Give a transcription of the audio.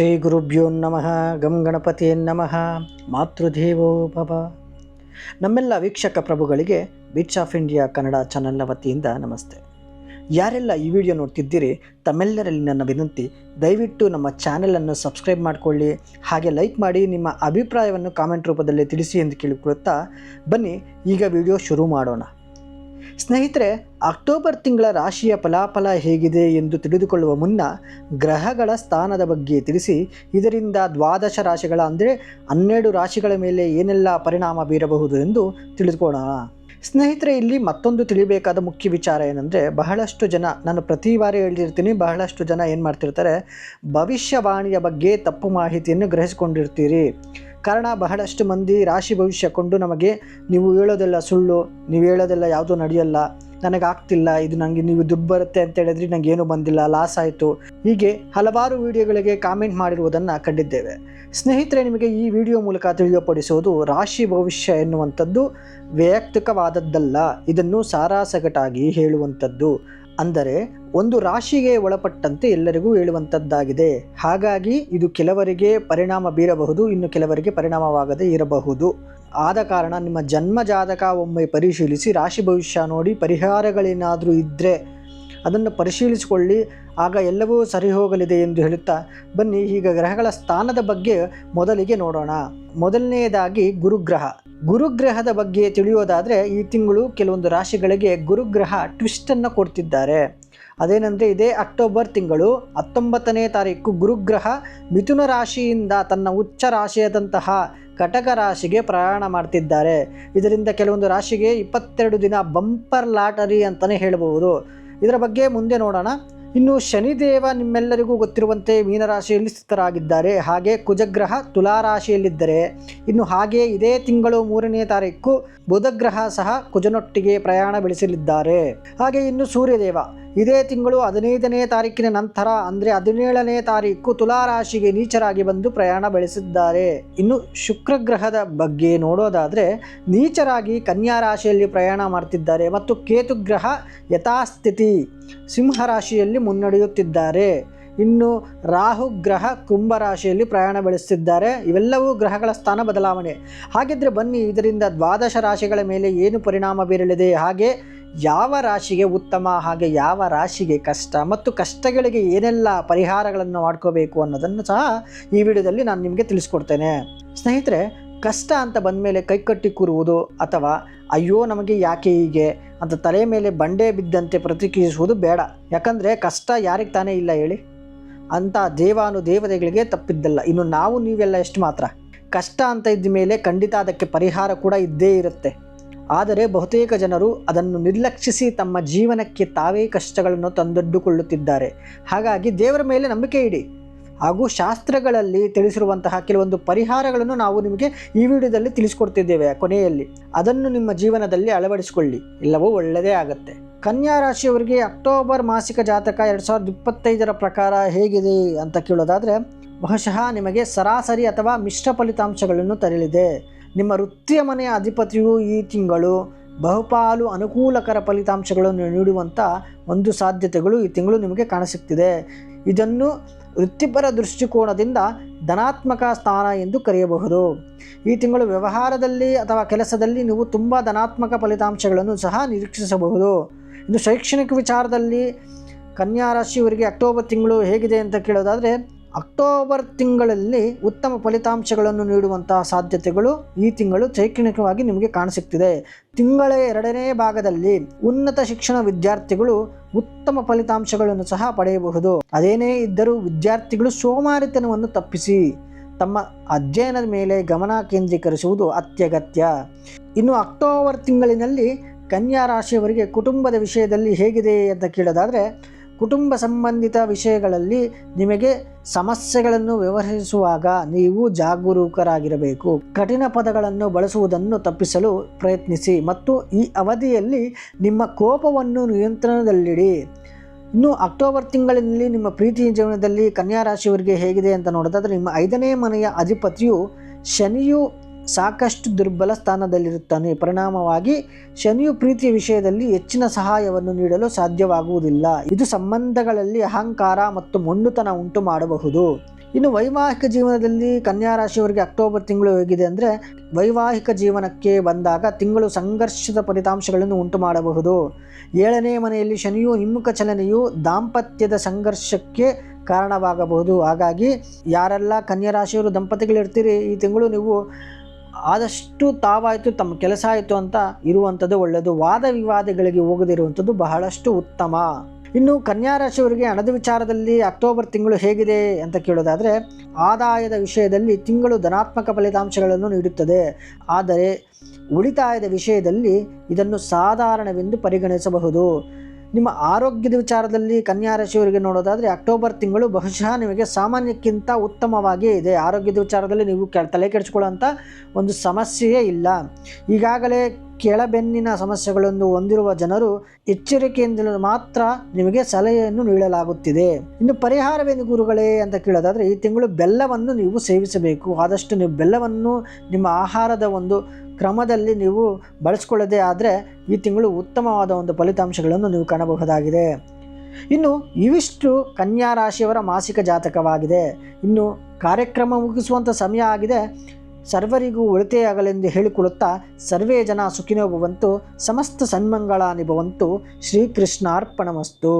ಶ್ರೀ ಗುರುಭ್ಯೋ ನಮಃ, ಗಂ ಗಣಪತಿಯೇ ನಮಃ, ಮಾತೃದೇವೋ ಭವ. ನಮ್ಮೆಲ್ಲ ವೀಕ್ಷಕ ಪ್ರಭುಗಳಿಗೆ ಬೀಚ್ ಆಫ್ ಇಂಡಿಯಾ ಕನ್ನಡ ಚಾನೆಲ್ನ ವತಿಯಿಂದ ನಮಸ್ತೆ. ಯಾರೆಲ್ಲ ಈ ವಿಡಿಯೋ ನೋಡ್ತಿದ್ದೀರಿ, ತಮ್ಮೆಲ್ಲರಲ್ಲಿ ನನ್ನ ವಿನಂತಿ, ದಯವಿಟ್ಟು ನಮ್ಮ ಚಾನೆಲನ್ನು ಸಬ್ಸ್ಕ್ರೈಬ್ ಮಾಡಿಕೊಳ್ಳಿ, ಹಾಗೆ ಲೈಕ್ ಮಾಡಿ, ನಿಮ್ಮ ಅಭಿಪ್ರಾಯವನ್ನು ಕಾಮೆಂಟ್ ರೂಪದಲ್ಲಿ ತಿಳಿಸಿ ಎಂದು ಕೇಳಿಕೊಳ್ಳುತ್ತಾ ಬನ್ನಿ, ಈಗ ವಿಡಿಯೋ ಶುರು ಮಾಡೋಣ. ಸ್ನೇಹಿತರೆ, ಅಕ್ಟೋಬರ್ ತಿಂಗಳ ರಾಶಿಯ ಫಲಾಫಲ ಹೇಗಿದೆ ಎಂದು ತಿಳಿದುಕೊಳ್ಳುವ ಮುನ್ನ ಗ್ರಹಗಳ ಸ್ಥಾನದ ಬಗ್ಗೆ ತಿಳಿಸಿ, ಇದರಿಂದ ದ್ವಾದಶ ರಾಶಿಗಳ ಅಂದರೆ ಹನ್ನೆರಡು ರಾಶಿಗಳ ಮೇಲೆ ಏನೆಲ್ಲ ಪರಿಣಾಮ ಬೀರಬಹುದು ಎಂದು ತಿಳಿದುಕೊಳ್ಳೋಣ. ಸ್ನೇಹಿತರೆ, ಇಲ್ಲಿ ಮತ್ತೊಂದು ತಿಳಿಬೇಕಾದ ಮುಖ್ಯ ವಿಚಾರ ಏನಂದರೆ, ಬಹಳಷ್ಟು ಜನ, ನಾನು ಪ್ರತಿ ಬಾರಿ ಹೇಳಿರ್ತೀನಿ, ಬಹಳಷ್ಟು ಜನ ಏನು ಮಾಡ್ತಿರ್ತಾರೆ, ಭವಿಷ್ಯವಾಣಿಯ ಬಗ್ಗೆ ತಪ್ಪು ಮಾಹಿತಿಯನ್ನು ಗ್ರಹಿಸಿಕೊಂಡಿರ್ತೀರಿ. ಕಾರಣ ಬಹಳಷ್ಟು ಮಂದಿ ರಾಶಿ ಭವಿಷ್ಯ ಕೊಂಡು ನಮಗೆ ನೀವು ಹೇಳೋದೆಲ್ಲ ಸುಳ್ಳು, ನೀವು ಹೇಳೋದೆಲ್ಲ ಯಾವುದೂ ನಡೆಯಲ್ಲ ನನಗಾಗ್ತಿಲ್ಲ ಇದು ನನಗೆ ನೀವು ದುಡ್ಡು ಬರುತ್ತೆ ಅಂತ ಹೇಳಿದ್ರೆ ನನಗೆ ಏನೂ ಬಂದಿಲ್ಲ ಲಾಸ್ ಆಯಿತು. ಹೀಗೆ ಹಲವಾರು ವಿಡಿಯೋಗಳಿಗೆ ಕಾಮೆಂಟ್ ಮಾಡಿರುವುದನ್ನು ಕಂಡಿದ್ದೇವೆ. ಸ್ನೇಹಿತರೆ, ನಿಮಗೆ ಈ ವಿಡಿಯೋ ಮೂಲಕ ತಿಳಿಯಪಡಿಸುವುದು ರಾಶಿ ಭವಿಷ್ಯ ಎನ್ನುವಂಥದ್ದು ವೈಯಕ್ತಿಕವಾದದ್ದಲ್ಲ ಇದನ್ನು ಸಾರಾಸಗಟಾಗಿ ಹೇಳುವಂಥದ್ದು. ಅಂದರೆ ಒಂದು ರಾಶಿಗೆ ಒಳಪಟ್ಟಂತೆ ಎಲ್ಲರಿಗೂ ಹೇಳುವಂಥದ್ದಾಗಿದೆ. ಹಾಗಾಗಿ ಇದು ಕೆಲವರಿಗೆ ಪರಿಣಾಮ ಬೀರಬಹುದು, ಇನ್ನು ಕೆಲವರಿಗೆ ಪರಿಣಾಮವಾಗದೇ ಇರಬಹುದು. ಆದ ಕಾರಣ ನಿಮ್ಮ ಜನ್ಮ ಜಾತಕ ಒಮ್ಮೆ ಪರಿಶೀಲಿಸಿ, ರಾಶಿ ಭವಿಷ್ಯ ನೋಡಿ ಪರಿಹಾರಗಳೇನಾದರೂ ಇದ್ದರೆ ಅದನ್ನು ಪರಿಶೀಲಿಸಿಕೊಳ್ಳಿ. ಆಗ ಎಲ್ಲವೂ ಸರಿ ಹೋಗಲಿದೆ ಎಂದು ಹೇಳುತ್ತಾ, ಬನ್ನಿ ಈಗ ಗ್ರಹಗಳ ಸ್ಥಾನದ ಬಗ್ಗೆ ಮೊದಲಿಗೆ ನೋಡೋಣ. ಮೊದಲನೆಯದಾಗಿ ಗುರುಗ್ರಹ. ಗುರುಗ್ರಹದ ಬಗ್ಗೆ ತಿಳಿಯೋದಾದರೆ ಈ ತಿಂಗಳು ಕೆಲವೊಂದು ರಾಶಿಗಳಿಗೆ ಗುರುಗ್ರಹ ಟ್ವಿಸ್ಟನ್ನು ಕೊಡ್ತಿದ್ದಾರೆ. ಅದೇನೆಂದರೆ ಇದೇ ಅಕ್ಟೋಬರ್ ತಿಂಗಳು ಹತ್ತೊಂಬತ್ತನೇ ತಾರೀಕು ಗುರುಗ್ರಹ ಮಿಥುನ ರಾಶಿಯಿಂದ ತನ್ನ ಉಚ್ಚ ರಾಶಿಯಾದಂತಹ ಕಟಕ ರಾಶಿಗೆ ಪ್ರಯಾಣ ಮಾಡ್ತಿದ್ದಾರೆ. ಇದರಿಂದ ಕೆಲವೊಂದು ರಾಶಿಗೆ ಇಪ್ಪತ್ತೆರಡು ದಿನ ಬಂಪರ್ ಲಾಟರಿ ಅಂತಲೇ ಹೇಳಬಹುದು. ಇದರ ಬಗ್ಗೆ ಮುಂದೆ ನೋಡೋಣ. ಇನ್ನು ಶನಿದೇವ ನಿಮ್ಮೆಲ್ಲರಿಗೂ ಗೊತ್ತಿರುವಂತೆ ಮೀನರಾಶಿಯಲ್ಲಿ ಸ್ಥಿತರಾಗಿದ್ದಾರೆ. ಹಾಗೆ ಕುಜಗ್ರಹ ತುಲಾರಾಶಿಯಲ್ಲಿದ್ದರೆ ಇನ್ನು ಹಾಗೆ ಇದೇ ತಿಂಗಳು ಮೂರನೇ ತಾರೀಕು ಬುಧಗ್ರಹ ಸಹ ಕುಜನೊಟ್ಟಿಗೆ ಪ್ರಯಾಣ ಬೆಳೆಸಲಿದ್ದಾರೆ. ಹಾಗೆ ಇನ್ನು ಸೂರ್ಯದೇವ ಇದೇ ತಿಂಗಳು ಹದಿನೈದನೇ ತಾರೀಕಿನ ನಂತರ, ಅಂದರೆ ಹದಿನೇಳನೇ ತಾರೀಕು ತುಲಾರಾಶಿಗೆ ನೀಚರಾಗಿ ಬಂದು ಪ್ರಯಾಣ ಬೆಳೆಸಿದ್ದಾರೆ. ಇನ್ನು ಶುಕ್ರ ಗ್ರಹದ ಬಗ್ಗೆ ನೋಡೋದಾದರೆ, ನೀಚರಾಗಿ ಕನ್ಯಾ ರಾಶಿಯಲ್ಲಿ ಪ್ರಯಾಣ ಮಾಡ್ತಿದ್ದಾರೆ ಮತ್ತು ಕೇತುಗ್ರಹ ಯಥಾಸ್ಥಿತಿ ಸಿಂಹರಾಶಿಯಲ್ಲಿ ಮುನ್ನಡೆಯುತ್ತಿದ್ದಾರೆ. ಇನ್ನು ರಾಹು ಗ್ರಹ ಕುಂಭ ರಾಶಿಯಲ್ಲಿ ಪ್ರಯಾಣ ಬೆಳೆಸ್ತಿದ್ದಾರೆ. ಇವೆಲ್ಲವೂ ಗ್ರಹಗಳ ಸ್ಥಾನ ಬದಲಾವಣೆ. ಹಾಗಿದ್ರೆ ಬನ್ನಿ, ಇದರಿಂದ ದ್ವಾದಶ ರಾಶಿಗಳ ಮೇಲೆ ಏನು ಪರಿಣಾಮ ಬೀರಲಿದೆ? ಹಾಗೆ ಯಾವ ರಾಶಿಗೆ ಉತ್ತಮ, ಹಾಗೆ ಯಾವ ರಾಶಿಗೆ ಕಷ್ಟ, ಮತ್ತು ಕಷ್ಟಗಳಿಗೆ ಏನೆಲ್ಲ ಪರಿಹಾರಗಳನ್ನು ಮಾಡ್ಕೋಬೇಕು ಅನ್ನೋದನ್ನು ಸಹ ಈ ವಿಡಿಯೋದಲ್ಲಿ ನಾನು ನಿಮಗೆ ತಿಳಿಸ್ಕೊಡ್ತೇನೆ. ಸ್ನೇಹಿತರೆ, ಕಷ್ಟ ಅಂತ ಬಂದಮೇಲೆ ಕೈಕಟ್ಟಿ ಕೂರುವುದು ಅಥವಾ ಅಯ್ಯೋ, ನಮಗೆ ಯಾಕೆ ಹೀಗೆ ಅಂತ ತಲೆ ಮೇಲೆ ಬಂಡೆ ಬಿದ್ದಂತೆ ಪ್ರತಿಕ್ರಿಯಿಸುವುದು ಬೇಡ. ಯಾಕಂದರೆ ಕಷ್ಟ ಯಾರಿಗೆ ತಾನೇ ಇಲ್ಲ ಹೇಳಿ. ಅಂಥ ದೇವಾನು ದೇವತೆಗಳಿಗೆ ತಪ್ಪಿದ್ದಲ್ಲ. ಇನ್ನು ನಾವು ನೀವೆಲ್ಲ ಎಷ್ಟು ಮಾತ್ರ? ಕಷ್ಟ ಅಂತ ಇದ್ದ ಮೇಲೆ ಖಂಡಿತ ಅದಕ್ಕೆ ಪರಿಹಾರ ಕೂಡ ಇದ್ದೇ ಇರುತ್ತೆ. ಆದರೆ ಬಹುತೇಕ ಜನರು ಅದನ್ನು ನಿರ್ಲಕ್ಷಿಸಿ ತಮ್ಮ ಜೀವನಕ್ಕೆ ತಾವೇ ಕಷ್ಟಗಳನ್ನು ತಂದೊಡ್ಡುಕೊಳ್ಳುತ್ತಿದ್ದಾರೆ. ಹಾಗಾಗಿ ದೇವರ ಮೇಲೆ ನಂಬಿಕೆ ಇಡಿ. ಹಾಗೂ ಶಾಸ್ತ್ರಗಳಲ್ಲಿ ತಿಳಿಸಿರುವಂತಹ ಕೆಲವೊಂದು ಪರಿಹಾರಗಳನ್ನು ನಾವು ನಿಮಗೆ ಈ ವಿಡಿಯೋದಲ್ಲಿ ತಿಳಿಸ್ಕೊಡ್ತಿದ್ದೇವೆ ಕೊನೆಯಲ್ಲಿ. ಅದನ್ನು ನಿಮ್ಮ ಜೀವನದಲ್ಲಿ ಅಳವಡಿಸಿಕೊಳ್ಳಿ. ಎಲ್ಲವೂ ಒಳ್ಳೆಯದೇ ಆಗುತ್ತೆ. ಕನ್ಯಾ ರಾಶಿಯವರಿಗೆ ಅಕ್ಟೋಬರ್ ಮಾಸಿಕ ಜಾತಕ ಎರಡು ಸಾವಿರದ ಇಪ್ಪತ್ತೈದರ ಪ್ರಕಾರ ಹೇಗಿದೆ ಅಂತ ಕೇಳೋದಾದರೆ, ಬಹುಶಃ ನಿಮಗೆ ಸರಾಸರಿ ಅಥವಾ ಮಿಶ್ರ ಫಲಿತಾಂಶಗಳನ್ನು ತರಲಿದೆ. ನಿಮ್ಮ ವೃತ್ತಿಯ ಮನೆಯ ಅಧಿಪತಿಯು ಈ ತಿಂಗಳು ಬಹುಪಾಲು ಅನುಕೂಲಕರ ಫಲಿತಾಂಶಗಳನ್ನು ನೀಡುವಂಥ ಒಂದು ಸಾಧ್ಯತೆಗಳು ಈ ತಿಂಗಳು ನಿಮಗೆ ಕಾಣಸಿಗ್ತಿದೆ. ಇದನ್ನು ವೃತ್ತಿಪರ ದೃಷ್ಟಿಕೋನದಿಂದ ಧನಾತ್ಮಕ ಸ್ಥಾನ ಎಂದು ಕರೆಯಬಹುದು. ಈ ತಿಂಗಳು ವ್ಯವಹಾರದಲ್ಲಿ ಅಥವಾ ಕೆಲಸದಲ್ಲಿ ನೀವು ತುಂಬ ಧನಾತ್ಮಕ ಫಲಿತಾಂಶಗಳನ್ನು ಸಹ ನಿರೀಕ್ಷಿಸಬಹುದು. ಇನ್ನು ಶೈಕ್ಷಣಿಕ ವಿಚಾರದಲ್ಲಿ ಕನ್ಯಾ ರಾಶಿಯವರಿಗೆ ಅಕ್ಟೋಬರ್ ತಿಂಗಳು ಹೇಗಿದೆ ಅಂತ ಕೇಳೋದಾದರೆ ಅಕ್ಟೋಬರ್ ತಿಂಗಳಲ್ಲಿ ಉತ್ತಮ ಫಲಿತಾಂಶಗಳನ್ನು ನೀಡುವಂತಹ ಸಾಧ್ಯತೆಗಳು ಈ ತಿಂಗಳು ಶೈಕ್ಷಣಿಕವಾಗಿ ನಿಮಗೆ ಕಾಣಿಸುತ್ತಿದೆ ತಿಂಗಳ ಎರಡನೇ ಭಾಗದಲ್ಲಿ ಉನ್ನತ ಶಿಕ್ಷಣ ವಿದ್ಯಾರ್ಥಿಗಳು ಉತ್ತಮ ಫಲಿತಾಂಶಗಳನ್ನು ಸಹ ಪಡೆಯಬಹುದು. ಅದೇನೇ ಇದ್ದರೂ ವಿದ್ಯಾರ್ಥಿಗಳು ಸೋಮಾರಿತನವನ್ನು ತಪ್ಪಿಸಿ ತಮ್ಮ ಅಧ್ಯಯನದ ಮೇಲೆ ಗಮನ ಕೇಂದ್ರೀಕರಿಸುವುದು ಅತ್ಯಗತ್ಯ. ಇನ್ನು ಅಕ್ಟೋಬರ್ ತಿಂಗಳಿನಲ್ಲಿ ಕನ್ಯಾ ರಾಶಿಯವರಿಗೆ ಕುಟುಂಬದ ವಿಷಯದಲ್ಲಿ ಹೇಗಿದೆ ಅಂತ ಕೇಳೋದಾದರೆ ಕುಟುಂಬ ಸಂಬಂಧಿತ ವಿಷಯಗಳಲ್ಲಿ ನಿಮಗೆ ಸಮಸ್ಯೆಗಳನ್ನು ವ್ಯವಹರಿಸುವಾಗ ನೀವು ಜಾಗರೂಕರಾಗಿರಬೇಕು. ಕಠಿಣ ಪದಗಳನ್ನು ಬಳಸುವುದನ್ನು ತಪ್ಪಿಸಲು ಪ್ರಯತ್ನಿಸಿ ಮತ್ತು ಈ ಅವಧಿಯಲ್ಲಿ ನಿಮ್ಮ ಕೋಪವನ್ನು ನಿಯಂತ್ರಣದಲ್ಲಿಡಿ. ಇನ್ನು ಅಕ್ಟೋಬರ್ ತಿಂಗಳಿನಲ್ಲಿ ನಿಮ್ಮ ಪ್ರೀತಿ ಜೀವನದಲ್ಲಿ ಕನ್ಯಾ ರಾಶಿಯವರಿಗೆ ಹೇಗಿದೆ ಅಂತ ನೋಡೋದಾದರೆ ನಿಮ್ಮ ಐದನೇ ಮನೆಯ ಅಧಿಪತಿಯು ಶನಿಯು ಸಾಕಷ್ಟು ದುರ್ಬಲ ಸ್ಥಾನದಲ್ಲಿರುತ್ತಾನೆ. ಪರಿಣಾಮವಾಗಿ ಶನಿಯು ಪ್ರೀತಿಯ ವಿಷಯದಲ್ಲಿ ಹೆಚ್ಚಿನ ಸಹಾಯವನ್ನು ನೀಡಲು ಸಾಧ್ಯವಾಗುವುದಿಲ್ಲ. ಇದು ಸಂಬಂಧಗಳಲ್ಲಿ ಅಹಂಕಾರ ಮತ್ತು ಮೊಂಡುತನ ಉಂಟು ಮಾಡಬಹುದು. ಇನ್ನು ವೈವಾಹಿಕ ಜೀವನದಲ್ಲಿ ಕನ್ಯಾ ರಾಶಿಯವರಿಗೆ ಅಕ್ಟೋಬರ್ ತಿಂಗಳು ಹೇಗಿದೆ ಅಂದರೆ ವೈವಾಹಿಕ ಜೀವನಕ್ಕೆ ಬಂದಾಗ ತಿಂಗಳು ಸಂಘರ್ಷದ ಫಲಿತಾಂಶಗಳನ್ನು ಉಂಟು ಮಾಡಬಹುದು. ಏಳನೇ ಮನೆಯಲ್ಲಿ ಶನಿಯು ಹಿಮ್ಮುಖ ಚಲನೆಯು ದಾಂಪತ್ಯದ ಸಂಘರ್ಷಕ್ಕೆ ಕಾರಣವಾಗಬಹುದು. ಹಾಗಾಗಿ ಯಾರೆಲ್ಲ ಕನ್ಯಾ ರಾಶಿಯವರು ದಂಪತಿಗಳಿರ್ತೀರಿ, ಈ ತಿಂಗಳು ನೀವು ಆದಷ್ಟು ತಾವಾಯಿತು, ತಮ್ಮ ಕೆಲಸ ಆಯಿತು ಅಂತ ಇರುವಂಥದ್ದು ಒಳ್ಳೆಯದು ವಾದ ವಿವಾದಗಳಿಗೆ ಹೋಗದಿರುವಂಥದ್ದು ಬಹಳಷ್ಟು ಉತ್ತಮ. ಇನ್ನು ಕನ್ಯಾ ರಾಶಿಯವರಿಗೆ ಹಣದ ವಿಚಾರದಲ್ಲಿ ಅಕ್ಟೋಬರ್ ತಿಂಗಳು ಹೇಗಿದೆ ಅಂತ ಕೇಳೋದಾದರೆ, ಆದಾಯದ ವಿಷಯದಲ್ಲಿ ತಿಂಗಳು ಧನಾತ್ಮಕ ಫಲಿತಾಂಶಗಳನ್ನು ನೀಡುತ್ತದೆ. ಆದರೆ ಉಳಿತಾಯದ ವಿಷಯದಲ್ಲಿ ಇದನ್ನು ಸಾಧಾರಣವೆಂದು ಪರಿಗಣಿಸಬಹುದು. ನಿಮ್ಮ ಆರೋಗ್ಯದ ವಿಚಾರದಲ್ಲಿ ಕನ್ಯಾ ರಾಶಿಯವರಿಗೆ ನೋಡೋದಾದರೆ ಅಕ್ಟೋಬರ್ ತಿಂಗಳು ಬಹುಶಃ ನಿಮಗೆ ಸಾಮಾನ್ಯಕ್ಕಿಂತ ಉತ್ತಮವಾಗಿಯೇ ಇದೆ. ಆರೋಗ್ಯದ ವಿಚಾರದಲ್ಲಿ ನೀವು ಕೆ ತಲೆ ಕೆಡಿಸ್ಕೊಳ್ಳೋಂಥ ಒಂದು ಸಮಸ್ಯೆಯೇ ಇಲ್ಲ. ಈಗಾಗಲೇ ಕೆಳಬೆನ್ನಿನ ಸಮಸ್ಯೆಗಳನ್ನು ಹೊಂದಿರುವ ಜನರು ಎಚ್ಚರಿಕೆಯಿಂದಲೂ ಮಾತ್ರ ನಿಮಗೆ ಸಲಹೆಯನ್ನು ನೀಡಲಾಗುತ್ತಿದೆ. ಇನ್ನು ಪರಿಹಾರವೇನು ಗುರುಗಳೇ ಅಂತ ಕೇಳೋದಾದರೆ ಈ ತಿಂಗಳು ಬೆಲ್ಲವನ್ನು ನೀವು ಸೇವಿಸಬೇಕು. ಆದಷ್ಟು ನೀವು ಬೆಲ್ಲವನ್ನು ನಿಮ್ಮ ಆಹಾರದ ಒಂದು ಕ್ರಮದಲ್ಲಿ ನೀವು ಬಳಸ್ಕೊಳ್ಳದೆ ಆದರೆ ಈ ತಿಂಗಳು ಉತ್ತಮವಾದ ಒಂದು ಫಲಿತಾಂಶಗಳನ್ನು ನೀವು ಕಾಣಬಹುದಾಗಿದೆ. ಇನ್ನು ಇವಿಷ್ಟು ಕನ್ಯಾ ರಾಶಿಯವರ ಮಾಸಿಕ ಜಾತಕವಾಗಿದೆ. ಇನ್ನು ಕಾರ್ಯಕ್ರಮ ಮುಗಿಸುವಂಥ ಸಮಯ ಆಗಿದೆ. ಸರ್ವರಿಗೂ ಒಳಿತೆಯಾಗಲೆಂದು ಹೇಳಿಕೊಳ್ಳುತ್ತಾ ಸರ್ವೇ ಜನ ಸುಖಿನೋ ಭವಂತು ಸಮಸ್ತ ಸನ್ಮಂಗಳ ನಿಭವಂತು ಶ್ರೀಕೃಷ್ಣಾರ್ಪಣಮಸ್ತು.